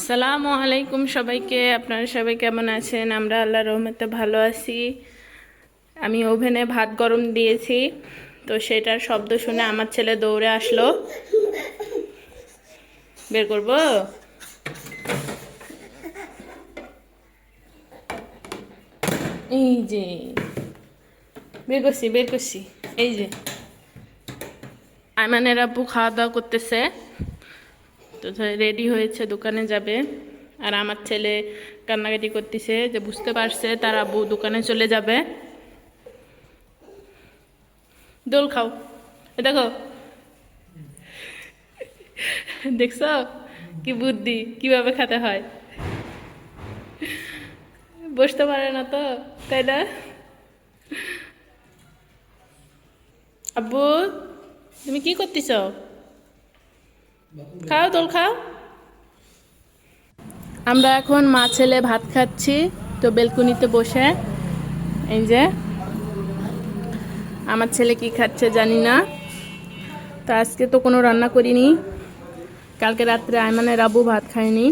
আসসালামু আলাইকুম সবাইকে, আপনারা সবাই কেমন আছেন? আমরা আল্লাহ রহমতে ভালো আছি। আমি ওভেনে ভাত গরম দিয়েছি, তো সেটার শব্দ শুনে আমার ছেলে দৌড়ে আসলো। বের করব? এই যে, বের করছি বের করছি, এই যে। আইমানের আব্বু খাওয়া দাওয়া করতেছে। তো রেডি হয়েছে, দোকানে যাবে। আর আমার ছেলে কান্নাকাটি করতেছে যে বুঝতে পারছে তার আব্বু দোকানে চলে যাবে। দোল খাও। দেখো। দেখছ? কি বুদ্ধি, কীভাবে খেতে হয়? বসতে পারে না তো, তাই না? আব্বু, তুমি কি করতেছ? খাও, দোল খাও। আমরা এখন মা ছেলে ভাত খাচ্ছি, তো বেলকুনিতে বসে। এই যে, আমার ছেলে কি খাচ্ছে জানি না। তো আজকে তো কোনো রান্না করিনি। কালকে রাত্রে আয়মানের আবু ভাত খায়নি।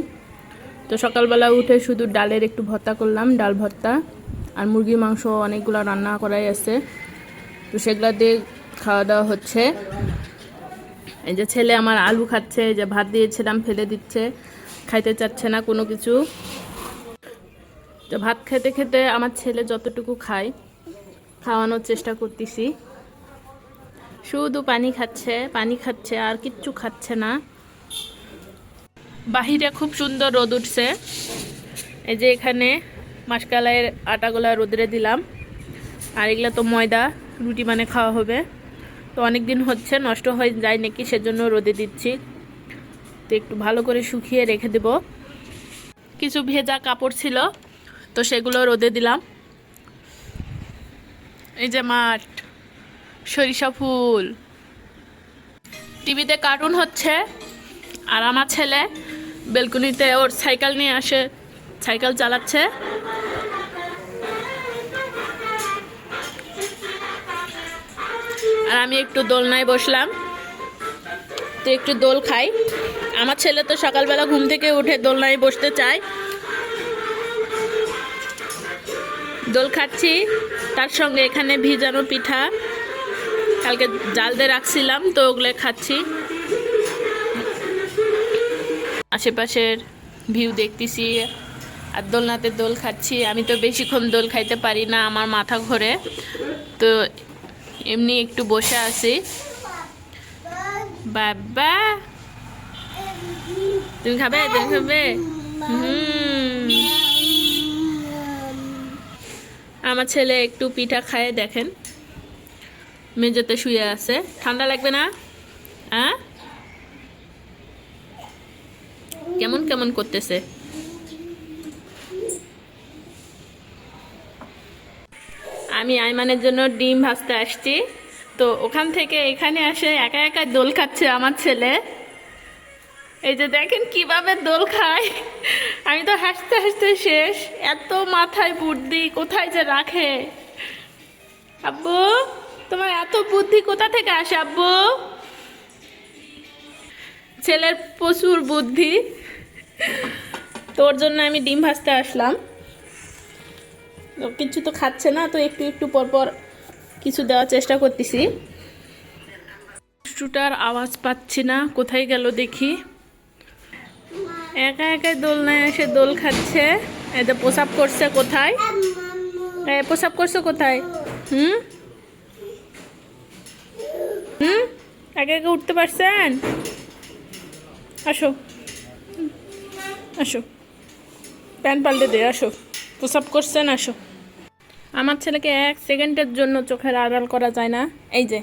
তো সকালবেলা উঠে শুধু ডালের একটু ভর্তা করলাম, ডাল ভর্তা। আর মুরগির মাংস অনেকগুলো রান্না করাই আছে। তো সেগুলো দিয়ে খাওয়া দাওয়া হচ্ছে। এই যে ছেলে আমার আলু খাচ্ছে যে ভাত দিয়েছিলাম ফেলে দিচ্ছে, খাইতে চাচ্ছে না কোনো কিছু। তো ভাত খেতে খেতে আমার ছেলে যতটুকু খায়, খাওয়ানোর চেষ্টা করতেছি। শুধু পানি খাচ্ছে পানি খাচ্ছে, আর কিচ্ছু খাচ্ছে না। বাহিরে খুব সুন্দর রোদ উঠছে। এই যে এখানে মাসকালাইয়ের আটাগুলা রোদরে দিলাম। আর এগুলো তো ময়দা, রুটি মানে খাওয়া হবে। তো অনেক দিন হচ্ছে, নষ্ট হয়ে যায় নাকি সেজন্য রোদে দিচ্ছি। তো একটু ভালো করে শুকিয়ে রেখে দেব। কিছু ভেজা কাপড় ছিল, তো সেগুলো রোদে দিলাম। এই যে মাঠ, সরিষা ফুল। টিভিতে কার্টুন হচ্ছে, আর আমার ছেলে বেলকুনিতে ওর সাইকেল নিয়ে আসে, সাইকেল চালাচ্ছে। আর আমি একটু দোলনায় বসলাম। তো একটু দোল খাই। আমার ছেলে তো সকালবেলা ঘুম থেকে উঠে দোলনায় বসতে চায়। দোল খাচ্ছি। তার সঙ্গে এখানে ভিজানো পিঠা। কালকে জাল দিয়ে রাখছিলাম, তো ওগুলো খাচ্ছি। আশেপাশের ভিউ দেখতেছি। আর দোলনাতে দোল খাচ্ছি। আমি তো বেশিক্ষণ দোল খাইতে পারি না আমার মাথা ঘোরে। তো এমনি একটু বসে আছি। বাবা, তুমি খাবে? তুমি খাবে? আমার ছেলে একটু পিঠা খায়, দেখেন। মেঝেতে শুয়ে আছে। ঠান্ডা লাগবে না? কেমন কেমন করতেছে? আমি আইমানের জন্য ডিম ভাজতে আসছি। তো ওখান থেকে এখানে আসে একা একা দোল খাচ্ছে আমার ছেলে। এই যে দেখেন কীভাবে দোল খায়। আমি তো হাসতে হাসতে শেষ। এত মাথায় বুদ্ধি, কোথায় যে রাখে। আব্বু, তোমার এত বুদ্ধি কোথা থেকে আসে আব্বু? ছেলের প্রচুর বুদ্ধি। তোর জন্য আমি ডিম ভাজতে আসলাম। কিছু তো খাচ্ছে না, তো একটু একটু পর পর কিছু দেওয়ার চেষ্টা করতেছি। দুষ্টুটার আওয়াজ পাচ্ছি না, কোথায় গেল দেখি। একা একা দোলনায় এসে দোল খাচ্ছে। এতে প্রসাব করছে কোথায়? প্রসাব করছে কোথায়? হুম? হুম? একা একা উঠতে পারছেন? আসো। আসো। প্যান্ট পাল্টে দে, আসো। প্রসাব করছেন, আসো। আমার ছেলেকে এক সেকেন্ডের জন্য চোখের আড়াল করা যায় না। এই যে,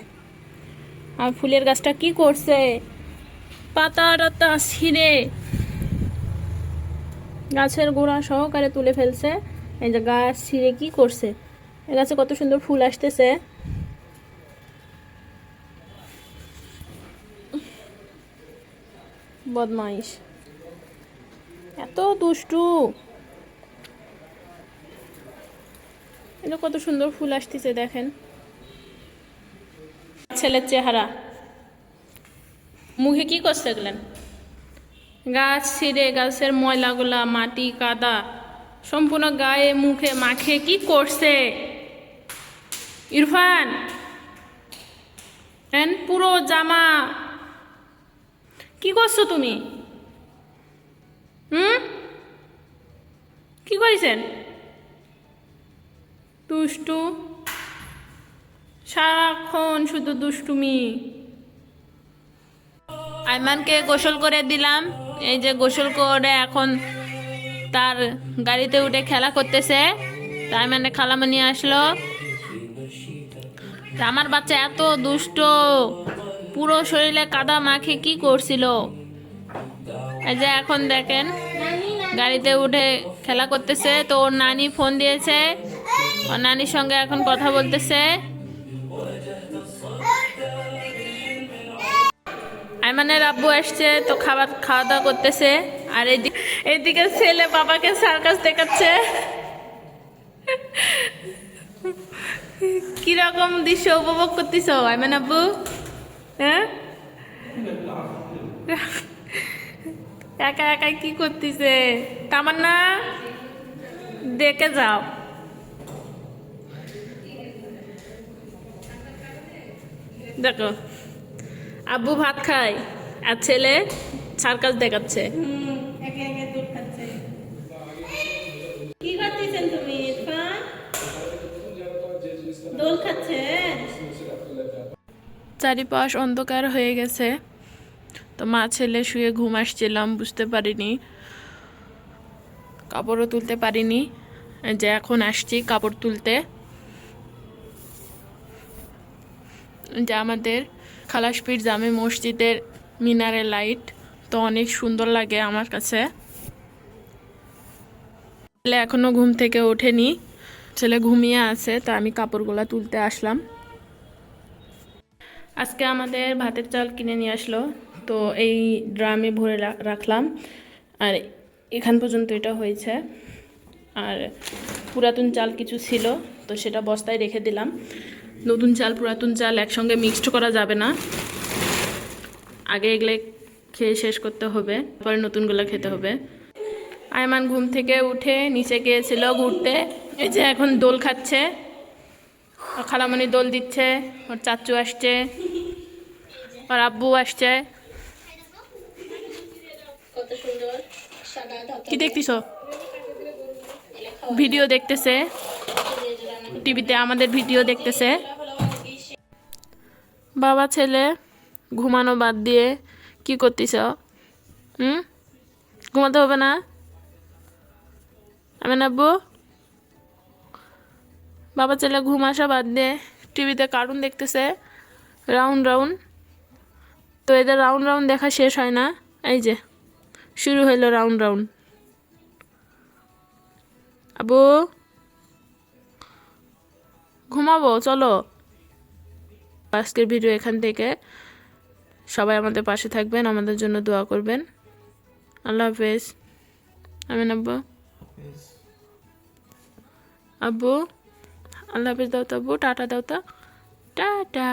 আর ফুলের গাছটা কি করছে? পাতা টাতা ছিঁড়ে গাছের গোড়া সহকারে তুলে ফেলছে। এই যে গাছ ছিঁড়ে কি করছে? এ গাছে কত সুন্দর ফুল আসতেছে। বদমাইশ। এত দুষ্টু। এটা কত সুন্দর ফুল আসতেছে, দেখেন। ছেলের চেহারা। মুখে কি করছে গেলেন গাছ ছিঁড়ে গাছের ময়লাগুলা, মাটি, কাদা, সম্পূর্ণ গায়ে, মুখে, মাখে কি করছে? ইরফান! এন পুরো জামা। কি করছ তুমি? হুম? কি করেছেন? দুষ্টু। সারাক্ষণ শুধু দুষ্টুমি। আইমানকে গোসল করে দিলাম। এই যে গোসল করে এখন তার গাড়িতে উঠে খেলা করতেছে। তাই আইমানে খালামনি আসলো। আমার বাচ্চা এত দুষ্ট। পুরো শরীরে কাদা মাখে কি করছিল? এই যে এখন দেখেন, গাড়িতে উঠে খেলা করতেছে। তো ওর নানি ফোন দিয়েছে। ওর নানির সঙ্গে এখন কথা বলতেছে। আইমানের আব্বু আসছে, তো খাবার খাওয়া দাওয়া করতেছে। আর এদিকে ছেলে বাবাকে সার্কাস দেখাচ্ছে। কীরকম দৃশ্য উপভোগ করতেছ, আইমান আব্বু? হ্যাঁ? একা একা কি করতেছে? তামান্না, দেখে যাও। দেখো আব্বু ভাত খায় আর ছেলে সার্কাস দেখাচ্ছে। কি করতেছেন তুমি দোল খাচ্ছেন চারিপাশ অন্ধকার হয়ে গেছে। তো মা ছেলে শুয়ে ঘুম আসছিলাম বুঝতে পারিনি। কাপড়ও তুলতে পারিনি। যে এখন আসছি কাপড় তুলতে। যে আমাদের খালাসপির জামে মসজিদের মিনারে লাইট তো অনেক সুন্দর লাগে আমার কাছে। ছেলে এখনও ঘুম থেকে ওঠেনি। ছেলে ঘুমিয়ে আছে, তা আমি কাপড়গুলা তুলতে আসলাম। আজকে আমাদের ভাতের চাল কিনে নিয়ে আসলো, তো এই ড্রামে ভরে রাখলাম। আর এখান পর্যন্ত এটা হয়েছে। আর পুরাতন চাল কিছু ছিল, তো সেটা বস্তায় রেখে দিলাম। নতুন চাল পুরাতন চাল একসঙ্গে মিক্সড করা যাবে না। আগে এগুলো খেয়ে শেষ করতে হবে পরে নতুনগুলো খেতে হবে। আয়মান ঘুম থেকে উঠে নিচে গিয়েছিল ঘুরতে এই যে এখন দোল খাচ্ছে। খালামণি দোল দিচ্ছে ওর চাচু আসছে ওর আব্বু আসছে। কি দেখতিস ভিডিও দেখতেছে। টিভিতে আমাদের ভিডিও দেখতেছে। বাবা ছেলে, ঘুমানো বাদ দিয়ে কি করতিস হুম? ঘুমাতে হবে না? আমি নাব্বু বাবা ছেলে, ঘুম আসা বাদ দিয়ে টিভিতে কার্টুন দেখতেছে রাউন্ড রাউন্ড তো এদের রাউন্ড রাউন্ড দেখা শেষ হয় না? এই যে, শুরু হইল রাউন্ড রাউন্ড আবু ঘুমাবো, চলো। আজকের ভিডিও এখান থেকে। সবাই আমাদের পাশে থাকবেন আমাদের জন্য দোয়া করবেন। আল্লাহ হাফেজ। আমিন আব্বু। আব্বু আল্লাহ হাফেজ দাও তো আব্বু টাটা দাও তো। টাটা।